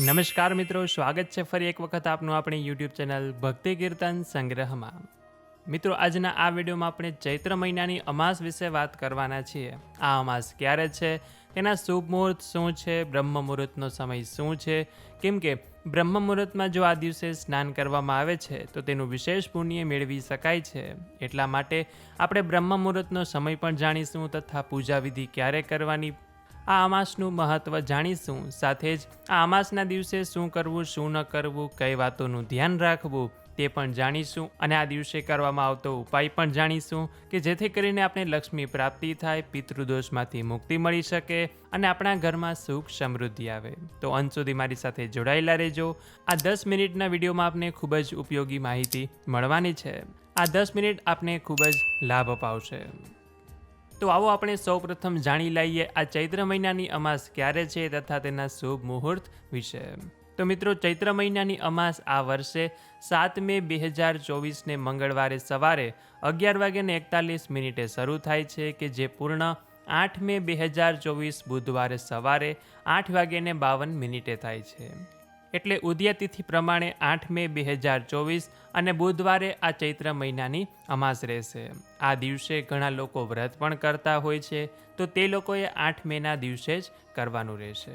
નમસ્કાર મિત્રો, સ્વાગત છે ફરી એક વખત આપનું આપણી યુટ્યુબ ચેનલ ભક્તિ કીર્તન સંગ્રહમાં. મિત્રો, આજના આ વિડીયોમાં આપણે ચૈત્ર મહિનાની અમાસ વિશે વાત કરવાના છીએ. આ અમાસ ક્યારે છે? તેના શુભ મુહૂર્ત શું છે? બ્રહ્મ મુહૂર્તનો સમય શું છે? કેમ કે બ્રહ્મ મુહૂર્તમાં જો આ દિવસે સ્નાન કરવામાં આવે છે, તો તેનું વિશેષ પુણ્ય મેળવી શકાય છે. એટલા માટે આપણે બ્રહ્મ મુહૂર્તનો સમય પણ જાણીશું તથા પૂજા વિધિ ક્યારે કરવાની આ અમાસનું મહત્ત્વ જાણીશું. સાથે જ આ અમાસના દિવસે શું કરવું, શું ન કરવું, કઈ વાતોનું ધ્યાન રાખવું, તે પણ જાણીશું. અને આ દિવસે કરવામાં આવતો ઉપાય પણ જાણીશું કે જેથી કરીને આપણે લક્ષ્મી પ્રાપ્તિ થાય, પિતૃદોષમાંથી મુક્તિ મળી શકે અને આપણા ઘરમાં સુખ સમૃદ્ધિ આવે. તો અંત સુધી મારી સાથે જોડાયેલા રહેજો. આ દસ મિનિટના વિડીયોમાં આપને ખૂબ જ ઉપયોગી માહિતી મળવાની છે. આ દસ મિનિટ આપને ખૂબ જ લાભ અપાવશે. તો આવો આપણે સૌપ્રથમ જાણી લઈએ આ ચૈત્ર મહિનાની અમાસ ક્યારે છે તથા તેના શુભ મુહૂર્ત વિશે. તો મિત્રો, ચૈત્ર મહિનાની અમાસ આ વર્ષે સાત મે બે હજાર ચોવીસને મંગળવારે સવારે અગિયાર વાગ્યાને એકતાલીસ મિનિટે શરૂ થાય છે કે જે પૂર્ણ આઠ મે બે હજાર ચોવીસ બુધવારે સવારે આઠ વાગ્યાને બાવન મિનિટે થાય છે. એટલે ઉદયતિથિ પ્રમાણે આઠ મે બે હજાર ચોવીસ અને બુધવારે આ ચૈત્ર મહિનાની અમાસ રહેશે. આ દિવસે ઘણા લોકો વ્રત પણ કરતા હોય છે, તો તે લોકોએ આઠ મેના દિવસે જ કરવાનું રહેશે.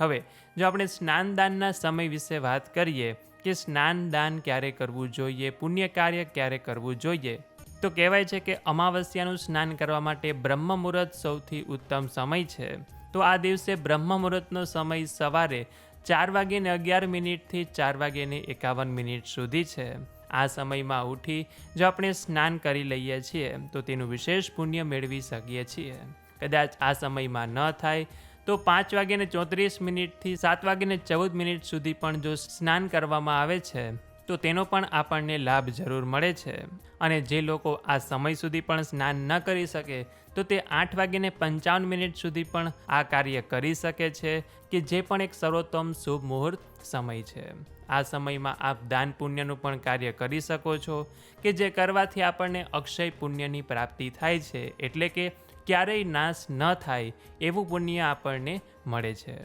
હવે, જો આપણે સ્નાનદાનના સમય વિશે વાત કરીએ કે સ્નાનદાન ક્યારે કરવું જોઈએ, પુણ્ય કાર્ય ક્યારે કરવું જોઈએ, તો કહેવાય છે કે અમાવસ્યાનું સ્નાન કરવા માટે બ્રહ્મ મુહૂર્ત સૌથી ઉત્તમ સમય છે. તો આ દિવસે બ્રહ્મ મુહૂર્તનો સમય સવારે ચાર વાગીને અગિયાર મિનિટથી ચાર વાગીને એકાવન મિનિટ સુધી છે. આ સમયમાં ઉઠી જો આપણે સ્નાન કરી લઈએ છીએ, તો તેનું વિશેષ પુણ્ય મેળવી શકીએ છીએ. કદાચ આ સમયમાં ન થાય, તો પાંચ વાગ્યાને ચોત્રીસ મિનિટથી સાત વાગ્યાને ચૌદ મિનિટ સુધી પણ જો સ્નાન કરવામાં આવે છે, તો તેનો પણ આપણને લાભ જરૂર મળે છે. અને જે લોકો આ સમય સુધી પણ સ્નાન ન કરી શકે તો તે આઠ વાગીને પંચાવન મિનિટ સુધી પણ આ કાર્ય કરી શકે છે, કે જે પણ એક સર્વોત્તમ શુભ મુહૂર્ત સમય છે. આ સમયમાં આપ દાન પુણ્યનું પણ કાર્ય કરી શકો છો, કે જે કરવાથી આપણને અક્ષય પુણ્યની પ્રાપ્તિ થાય છે, એટલે કે ક્યારેય નાશ ન થાય એવું પુણ્ય આપણને મળે છે.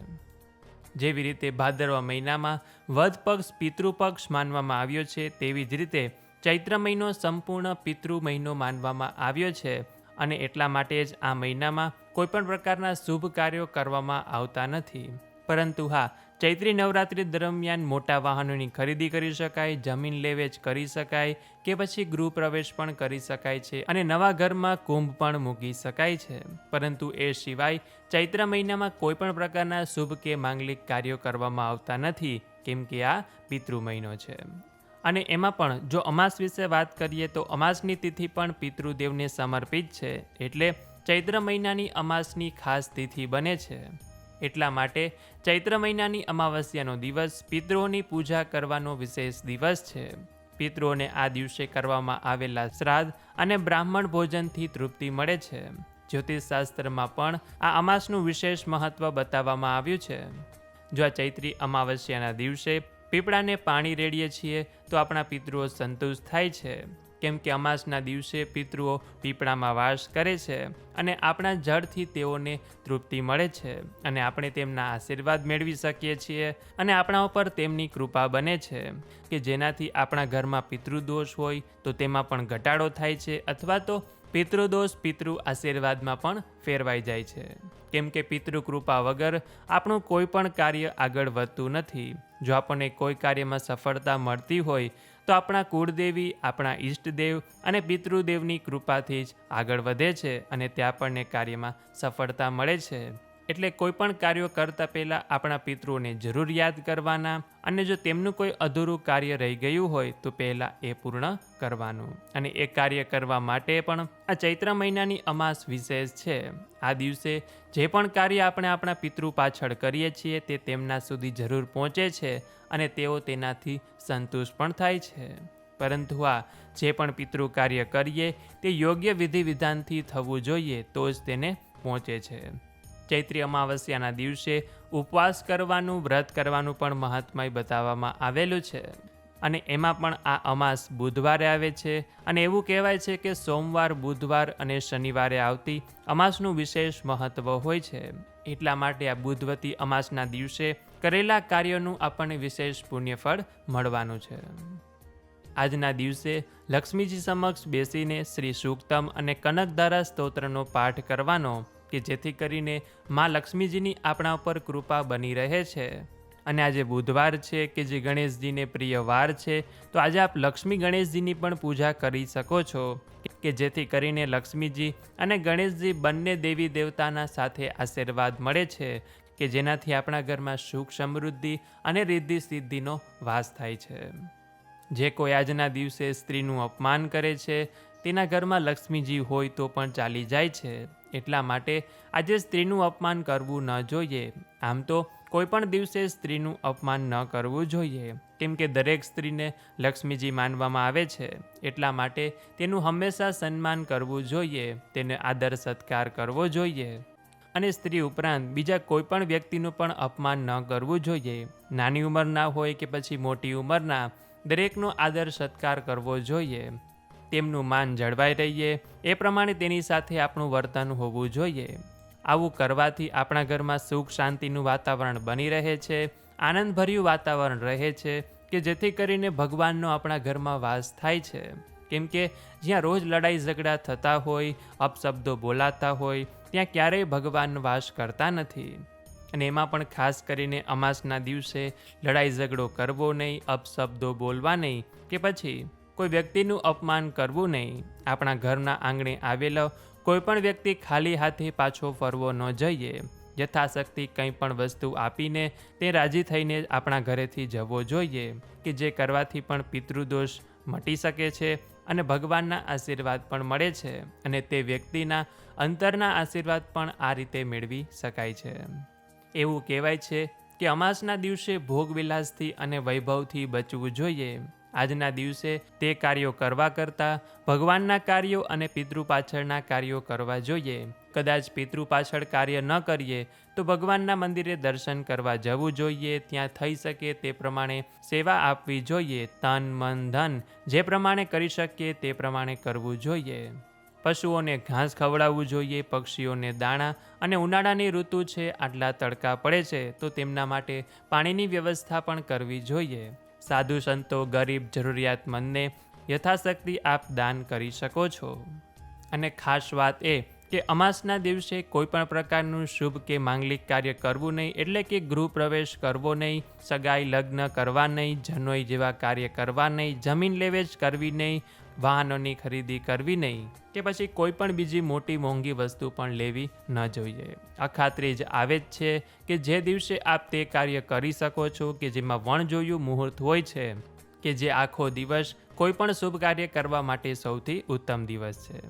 જેવી રીતે ભાદરવા મહિનામાં વધ પક્ષ પિતૃપક્ષ માનવામાં આવ્યો છે, તેવી જ રીતે ચૈત્ર મહિનો સંપૂર્ણ પિતૃ મહિનો માનવામાં આવ્યો છે અને એટલા માટે જ આ મહિનામાં કોઈપણ પ્રકારના શુભ કાર્યો કરવામાં આવતા નથી. પરંતુ હા, ચૈત્રી નવરાત્રિ દરમિયાન મોટા વાહનોની ખરીદી કરી શકાય, જમીન લેવેચ કરી શકાય કે પછી ગૃહ પ્રવેશ પણ કરી શકાય છે અને નવા ઘરમાં કુંભ પણ મૂકી શકાય છે. પરંતુ એ સિવાય ચૈત્ર મહિનામાં કોઈ પણ પ્રકારના શુભ કે માંગલિક કાર્યો કરવામાં આવતા નથી, કેમ કે આ પિતૃ મહિનો છે. અને એમાં પણ જો અમાસ વિશે વાત કરીએ તો અમાસની તિથિ પણ પિતૃદેવને સમર્પિત છે, એટલે ચૈત્ર મહિનાની અમાસની ખાસ તિથિ બને છે. એટલા માટે ચૈત્ર મહિનાની અમાવસ્યાનો દિવસ પિતૃઓની પૂજા કરવાનો વિશેષ દિવસ છે. પિતૃઓને આ દિવસે કરવામાં આવેલા શ્રાદ્ધ અને બ્રાહ્મણ ભોજનથી તૃપ્તિ મળે છે. જ્યોતિષશાસ્ત્રમાં પણ આ અમાસનું વિશેષ મહત્વ બતાવવામાં આવ્યું છે. જો આ ચૈત્રી અમાવસ્યાના દિવસે પીપળાને પાણી રેડીએ છીએ તો આપણા પિતૃઓ સંતુષ્ટ થાય છે. કેમ કે અમાસના દિવસે પિતૃઓ પીપળામાં વાસ કરે છે અને આપણા જળથી તેઓને તૃપ્તિ મળે છે અને આપણે તેમના આશીર્વાદ મેળવી શકીએ છીએ અને આપણા ઉપર તેમની કૃપા બને છે કે જેનાથી આપણા ઘરમાં પિતૃદોષ હોય તો તેમાં પણ ઘટાડો થાય છે અથવા તો પિતૃદોષ પિતૃ આશીર્વાદમાં પણ ફેરવાઈ જાય છે. કેમ કે પિતૃ કૃપા વગર આપણું કોઈ પણ કાર્ય આગળ વધતું નથી. જો આપણને કોઈ કાર્યમાં સફળતા મળતી હોય, તો આપણા કુળદેવી, આપણા ઈષ્ટદેવ અને પિતૃદેવની કૃપાથી જ આગળ વધે છે અને તે આપણને કાર્યમાં સફળતા મળે છે. એટલે કોઈ પણ કાર્યો કરતા પહેલાં આપણા પિતૃઓને જરૂર યાદ કરવાના અને જો તેમનું કોઈ અધૂરું કાર્ય રહી ગયું હોય તો પહેલાં એ પૂર્ણ કરવાનું. અને એ કાર્ય કરવા માટે પણ આ ચૈત્ર મહિનાની અમાસ વિશેષ છે. આ દિવસે જે પણ કાર્ય આપણે આપણા પિતૃ પાછળ કરીએ છીએ તે તેમના સુધી જરૂર પહોંચે છે અને તેઓ તેનાથી સંતુષ્ટ પણ થાય છે. પરંતુ આ જે પણ પિતૃ કાર્ય કરીએ તે યોગ્ય વિધિ વિધાનથી થવું જોઈએ તો જ તેને પહોંચે છે. ચૈત્રી અમાવસ્યાના દિવસે ઉપવાસ કરવાનું, વ્રત કરવાનું પણ મહાત્મય બતાવવામાં આવેલું છે. અને એમાં પણ આ અમાસ બુધવારે આવે છે અને એવું કહેવાય છે કે સોમવાર, બુધવાર અને શનિવારે આવતી અમાસનું વિશેષ મહત્ત્વ હોય છે. એટલા માટે આ બુધવતી અમાસના દિવસે કરેલા કાર્યોનું આપણને વિશેષ પુણ્યફળ મળવાનું છે. આજના દિવસે લક્ષ્મીજી સમક્ષ બેસીને શ્રી સૂક્તમ અને કનકધારા સ્તોત્રનો પાઠ કરવાનો કે જેથી કરીને મા લક્ષ્મીજીની આપણા ઉપર કૃપા બની રહે છે. અને આજે બુધવાર છે કે જે ગણેશજીને પ્રિય વાર છે, તો આજે આપ લક્ષ્મી ગણેશજીની પણ પૂજા કરી શકો છો. કે જેથી કરીને લક્ષ્મીજી અને ગણેશજી બંને દેવી દેવતાના સાથે આશીર્વાદ મળે છે, કે જેનાથી આપણા ઘરમાં સુખ સમૃદ્ધિ અને રિદ્ધિ સિદ્ધિનો વાસ થાય છે. જે કોઈ આજના દિવસે સ્ત્રીનું અપમાન કરે છે, તેના ઘરમાં લક્ષ્મીજી હોય તો પણ ચાલી જાય છે. એટલા માટે આજે સ્ત્રીનું અપમાન કરવું ન જોઈએ. આમ તો કોઈપણ દિવસે સ્ત્રીનું અપમાન ન કરવું જોઈએ. કેમ કે દરેક સ્ત્રીને લક્ષ્મીજી માનવામાં આવે છે. એટલા માટે તેનું હંમેશા સન્માન કરવું જોઈએ. તેને આદર સત્કાર કરવો જોઈએ. અને સ્ત્રી ઉપરાંત બીજા કોઈ પણ વ્યક્તિનું પણ અપમાન ન કરવું જોઈએ. નાની ઉંમરના હોય કે પછી મોટી ઉંમરના દરેકનો આદર સત્કાર કરવો જોઈએ. તેમનું માન જળવાઈ રહીએ, એ પ્રમાણે તેની સાથે આપણું વર્તન હોવું જોઈએ. આવું કરવાથી આપણા ઘરમાં સુખ શાંતિનું વાતાવરણ બની રહે છે, આનંદભર્યું વાતાવરણ રહે છે, કે જેથી કરીને ભગવાનનો આપણા ઘરમાં વાસ થાય છે. કેમ કે જ્યાં રોજ લડાઈ ઝઘડા થતા હોય, અપશબ્દો બોલાતા હોય, ત્યાં ક્યારેય ભગવાન વાસ કરતા નથી. અને એમાં પણ ખાસ કરીને અમાસના દિવસે લડાઈ ઝઘડો કરવો નહીં, અપશબ્દો બોલવા નહીં, કે પછી કોઈ વ્યક્તિનું અપમાન કરવું નહીં. આપણા ઘરના આંગણે આવેલો કોઈ પણ વ્યક્તિ ખાલી હાથે પાછો ફરવો ન જઈએ. યથાશક્તિ કંઈ પણ વસ્તુ આપીને તે રાજી થઈને આપણા ઘરેથી જવો જોઈએ કે જે કરવાથી પણ પિતૃદોષ મટી શકે છે અને ભગવાનના આશીર્વાદ પણ મળે છે અને તે વ્યક્તિના અંતરના આશીર્વાદ પણ આ રીતે મેળવી શકાય છે. એવું કહેવાય છે કે અમાસના દિવસે ભોગવિલાસથી અને વૈભવથી બચવું જોઈએ. આજના દિવસે તે કાર્યો કરવા કરતાં, ભગવાનના કાર્યો અને પિતૃ પાછળના કાર્યો કરવા જોઈએ. કદાચ પિતૃ પાછળ કાર્ય ન કરીએ, તો ભગવાનના મંદિરે દર્શન કરવા જવું જોઈએ, ત્યાં થઈ શકે તે પ્રમાણે સેવા આપવી જોઈએ, તન, મન, ધન, જે પ્રમાણે કરી શકીએ તે પ્રમાણે કરવું જોઈએ. પશુઓને ઘાસ ખવડાવવું જોઈએ, પક્ષીઓને દાણા અને ઉનાળાની ઋતુ છે, આટલા તડકા પડે છે, તો તેમના માટે પાણીની વ્યવસ્થા પણ કરવી જોઈએ. સાધુ સંતો, ગરીબ જરૂરિયાતમંદને યથાશક્તિ આપ દાન કરી શકો છો. અને ખાસ વાત એ કે અમાસના દિવસે કોઈ પણ પ્રકારનું શુભ કે માંગલિક કાર્ય કરવું નહીં એટલે કે ગૃહ પ્રવેશ કરવો નહીં, સગાઈ, લગ્ન કરવા નહીં, જનોઈ જેવા કાર્ય કરવા નહીં, જમીન લેવેચ કરવી નહીં વાહનોની ખરીદી કરવી નહીં કે પછી કોઈ પણ બીજી મોટી મોંઘી વસ્તુ પણ લેવી ન જોઈએ. આ ખાતરી જ આવે જ છે કે જે દિવસે આપ તે કાર્ય કરી શકો છો કે જેમાં વણ જોયું મુહૂર્ત હોય છે, કે જે આખો દિવસ કોઈ પણ શુભ કાર્ય કરવા માટે સૌથી ઉત્તમ દિવસ છે.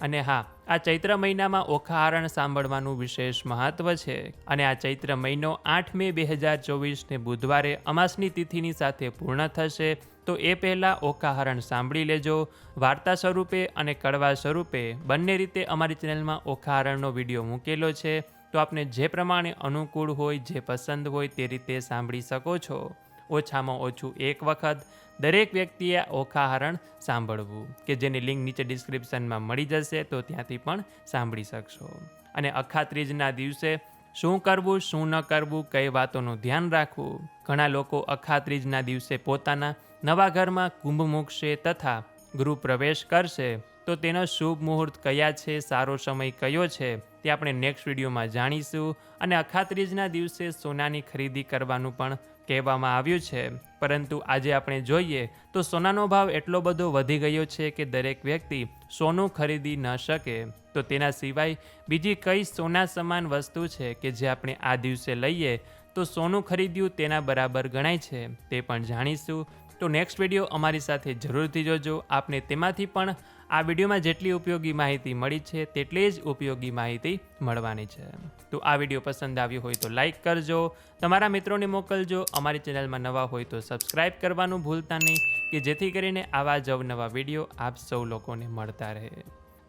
અને હા, આ ચૈત્ર મહિનામાં ઓખાહરણ સાંભળવાનું વિશેષ મહત્વ છે. અને આ ચૈત્ર મહિનો આઠ મે બે હજાર ચોવીસને બુધવારે અમાસની તિથિની સાથે પૂર્ણ થશે, તો એ પહેલાં ઓખાહરણ સાંભળી લેજો. વાર્તા સ્વરૂપે અને કડવા સ્વરૂપે બંને રીતે અમારી ચેનલમાં ઓખાહરણનો વીડિયો મૂકેલો છે. તો આપને જે પ્રમાણે અનુકૂળ હોય, જે પસંદ હોય તે રીતે સાંભળી શકો છો. ઓછામાં ઓછું એક વખત દરેક વ્યક્તિએ ઓખાહરણ સાંભળવું, કે જેની લિંક નીચે ડિસ્ક્રિપ્શનમાં મળી જશે તો ત્યાંથી પણ સાંભળી શકશો. અને અખાત્રીજના દિવસે શું કરવું, શું ન કરવું, કઈ વાતોનું ધ્યાન રાખવું? ઘણા લોકો અખાત્રીજના દિવસે પોતાના નવા ઘરમાં કુંભ મૂકશે તથા ગૃહ પ્રવેશ કરશે. તો તેનો શુભ મુહૂર્ત કયા છે, સારો સમય કયો છે? તે આપણે નેક્સ્ટ વિડીયોમાં જાણીશું અને અખાત્રીજના દિવસે સોનાની ખરીદી કરવાનું પણ કહેવામાં આવ્યું છે. પરંતુ આજે આપણે જોઈએ તો સોનાનો ભાવ એટલો બધો વધી ગયો છે કે દરેક વ્યક્તિ સોનું ખરીદી ન શકે. તો તેના સિવાય બીજી કઈ સોના સમાન વસ્તુ છે કે જે આપણે આ દિવસે લઈએ? તો સોનું ખરીદ્યું તેના બરાબર ગણાય છે. તે પણ જાણીશું. તો નેક્સ્ટ વીડિયો અમારી સાથે જરૂરથી જોજો. આપને તેમાંથી પણ આ વિડીયોમાં જેટલી ઉપયોગી માહિતી મળી છે, તેટલી જ ઉપયોગી માહિતી મળવાની છે. તો આ વીડિયો પસંદ આવ્યો હોય તો લાઈક કરજો. તમારા મિત્રોને મોકલજો. અમારી ચેનલમાં નવા હોય તો સબસ્ક્રાઈબ કરવાનું ભૂલતા નહીં, કે જેથી કરીને આવા જ અવનવા વીડિયો આપ સૌ લોકોને મળતા રહે.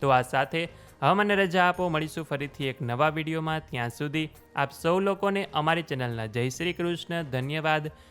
તો આ સાથે હવે મને રજા આપો. મળીશું ફરીથી એક નવા વિડીયોમાં. ત્યાં સુધી આપ સૌ લોકોને અમારી ચેનલના જય શ્રી કૃષ્ણ. ધન્યવાદ.